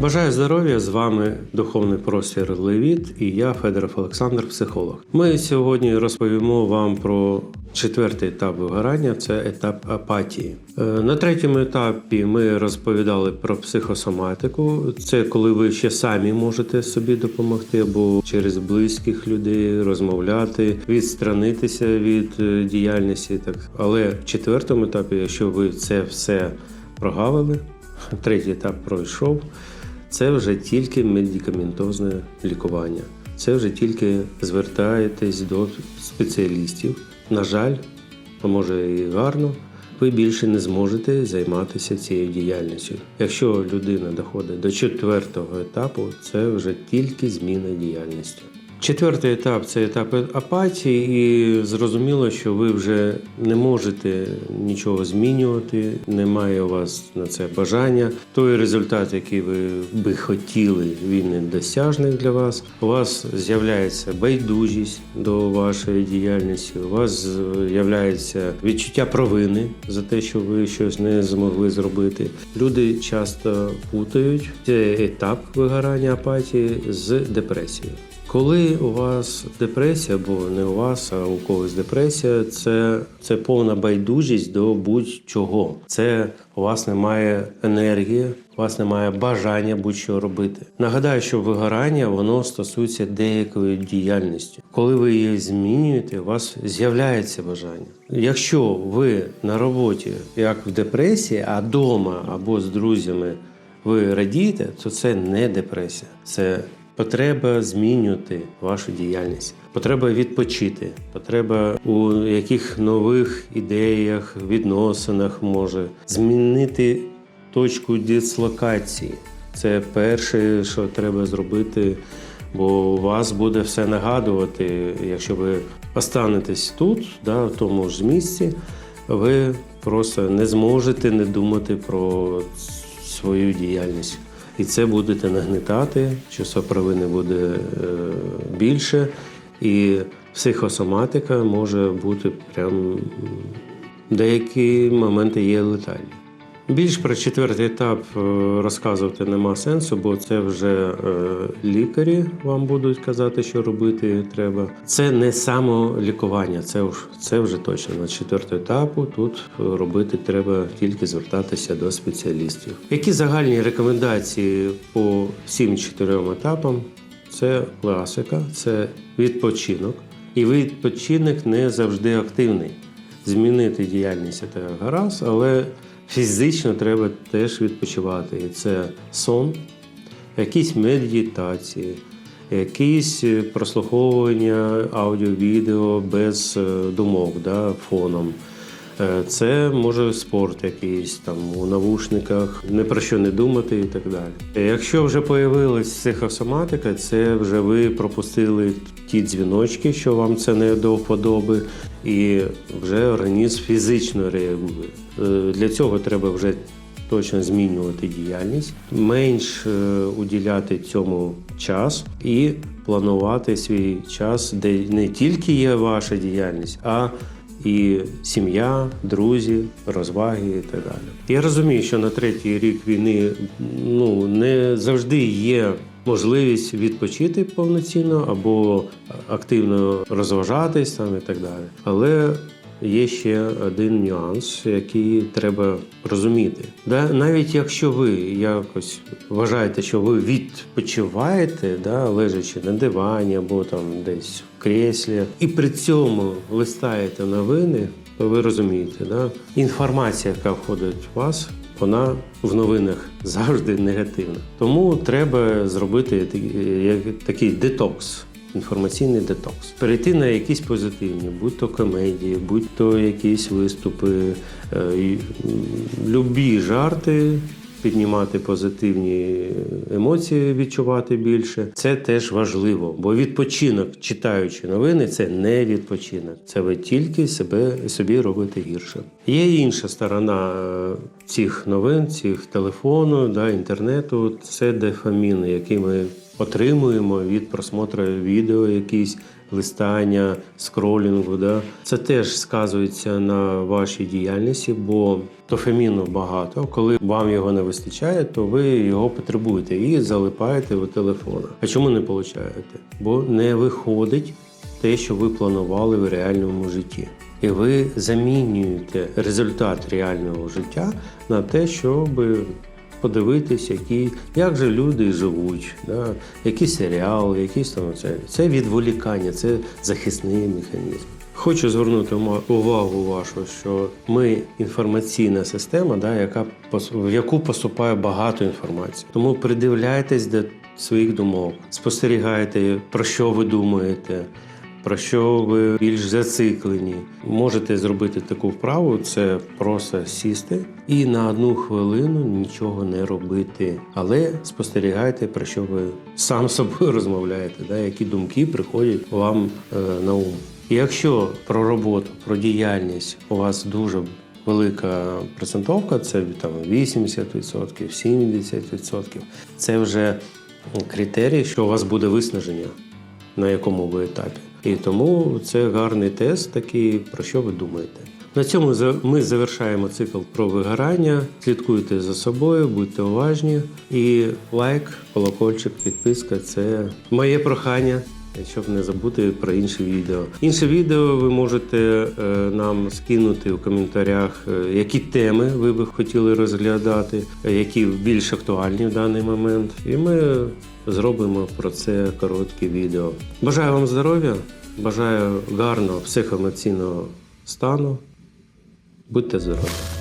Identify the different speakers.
Speaker 1: Бажаю здоров'я! З вами духовний простір Левіт і я, Федоров Олександр, психолог. Ми сьогодні розповімо вам про четвертий етап вигорання це етап апатії. Е, На третьому етапі ми розповідали про психосоматику. Це коли ви ще самі можете собі допомогти або через близьких людей розмовляти, відстранитися від е, діяльності. Так, але в четвертому етапі, якщо ви це все прогавили, третій етап пройшов. Це вже тільки медикаментозне лікування. Це вже тільки звертаєтесь до спеціалістів. На жаль, а може і гарно, ви більше не зможете займатися цією діяльністю. Якщо людина доходить до четвертого етапу, це вже тільки зміна діяльності. Четвертий етап це етап апатії, і зрозуміло, що ви вже не можете нічого змінювати, немає у вас на це бажання. Той результат, який ви би хотіли, він недосяжний для вас. У вас з'являється байдужість до вашої діяльності, у вас з'являється відчуття провини за те, що ви щось не змогли зробити. Люди часто путають цей етап вигорання апатії з депресією. Коли у вас депресія, або не у вас, а у когось депресія, це, це повна байдужість до будь-чого. Це у вас немає енергії, у вас немає бажання будь-що робити. Нагадаю, що вигорання воно стосується деякої діяльності. Коли ви її змінюєте, у вас з'являється бажання. Якщо ви на роботі, як в депресії, а вдома або з друзями ви радієте, то це не депресія. Це Потреба змінювати вашу діяльність, потреба відпочити, потреба у яких нових ідеях, відносинах може змінити точку дислокації. Це перше, що треба зробити, бо у вас буде все нагадувати, якщо ви останетесь тут, да, в тому ж місці, ви просто не зможете не думати про свою діяльність. І це будете нагнетати, чувство провини буде е, більше, і психосоматика може бути прям деякі моменти є летальні. Більш про четвертий етап е, розказувати нема сенсу, бо це вже е, лікарі вам будуть казати, що робити треба. Це не самолікування, це ж це вже точно на четвертому етапу. Тут робити треба тільки звертатися до спеціалістів. Які загальні рекомендації по всім чотирьом етапам? Це класика, це відпочинок, і відпочинок не завжди активний. Змінити діяльність гаразд, але фізично треба теж відпочивати. І це сон, якісь медитації, якісь прослуховування аудіо-відео без е, думок да, фоном. Е, Це може спорт якийсь там у навушниках, не про що не думати і так далі. Якщо вже появилась психосоматика, це вже ви пропустили ті дзвіночки, що вам це не до вподоби, і вже організм фізично реагує. Е, Для цього треба вже точно змінювати діяльність, менш е, уділяти цьому час і планувати свій час, де не тільки є ваша діяльність, а і сім'я, друзі, розваги і так далі. Я розумію, що на третій рік війни ну не завжди є можливість відпочити повноцінно або активно розважатись там і так далі. Але Є ще один нюанс, який треба розуміти. Да, навіть якщо ви якось вважаєте, що ви відпочиваєте, да, лежачи на дивані або там десь в креслі, і при цьому листаєте новини, то ви розумієте, да, інформація, яка входить в вас, вона в новинах завжди негативна. Тому треба зробити як- такий детокс інформаційний детокс. Перейти на якісь позитивні, будь то комедії, будь то якісь виступи, е, любі жарти. Піднімати позитивні емоції, відчувати більше. Це теж важливо, бо відпочинок, читаючи новини, це не відпочинок. Це ви тільки себе собі робите гірше. Є інша сторона е, цих новин, цих телефону, да, інтернету. Це дефаміни, які ми отримуємо від просмотру відео, якісь листання, скролінгу. Да? Це теж сказується на вашій діяльності, бо дофаміну багато. Коли вам його не вистачає, то ви його потребуєте і залипаєте в телефон. А чому не получаєте? Бо не виходить те, що ви планували в реальному житті. І ви замінюєте результат реального життя на те, щоб подивитись, які, як же люди живуть, да? які серіали, якісь там це. Це відволікання, це захисний механізм. Хочу звернути увагу вашу, що ми інформаційна система, да, яка в яку поступає багато інформації. Тому придивляйтесь до своїх думок, спостерігайте, про що ви думаєте, про що ви більш зациклені. Можете зробити таку вправу, це просто сісти і на одну хвилину нічого не робити. Але спостерігайте, про що ви сам з собою розмовляєте, да, які думки приходять вам е, на ум. І якщо про роботу, про діяльність у вас дуже велика процентовка, це там 80%, 70%, це вже критерій, що у вас буде виснаження на якому ви етапі. І тому це гарний тест, такий, про що ви думаєте. На цьому ми завершаємо цикл про вигорання. Слідкуйте за собою, будьте уважні. І лайк, колокольчик, підписка це моє прохання, щоб не забути про інші відео. Інше відео ви можете е, нам скинути у коментарях, е, які теми ви би хотіли розглядати, які більш актуальні в даний момент. І ми зробимо про це коротке відео. Бажаю вам здоров'я, бажаю гарного психоемоційного стану. Будьте здорові!